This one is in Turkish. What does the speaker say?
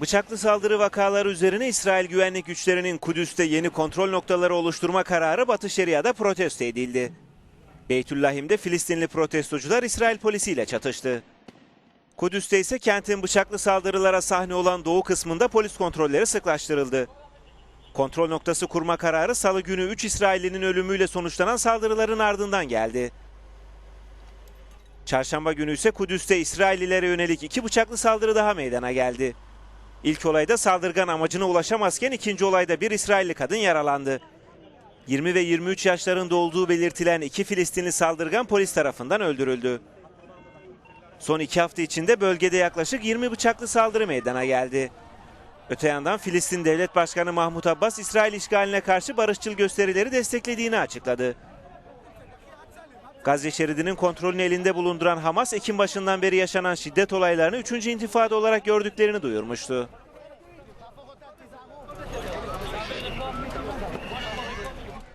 Bıçaklı saldırı vakaları üzerine İsrail güvenlik güçlerinin Kudüs'te yeni kontrol noktaları oluşturma kararı Batı Şeria'da protesto edildi. Beytüllahim'de Filistinli protestocular İsrail polisiyle çatıştı. Kudüs'te ise kentin bıçaklı saldırılara sahne olan doğu kısmında polis kontrolleri sıklaştırıldı. Kontrol noktası kurma kararı salı günü 3 İsraillinin ölümüyle sonuçlanan saldırıların ardından geldi. Çarşamba günü ise Kudüs'te İsraillilere yönelik iki bıçaklı saldırı daha meydana geldi. İlk olayda saldırgan amacına ulaşamazken ikinci olayda bir İsrailli kadın yaralandı. 20 ve 23 yaşlarında olduğu belirtilen iki Filistinli saldırgan polis tarafından öldürüldü. Son iki hafta içinde bölgede yaklaşık 20 bıçaklı saldırı meydana geldi. Öte yandan Filistin Devlet Başkanı Mahmut Abbas, İsrail işgaline karşı barışçıl gösterileri desteklediğini açıkladı. Gazze şeridinin kontrolünü elinde bulunduran Hamas, Ekim başından beri yaşanan şiddet olaylarını 3. intifada olarak gördüklerini duyurmuştu.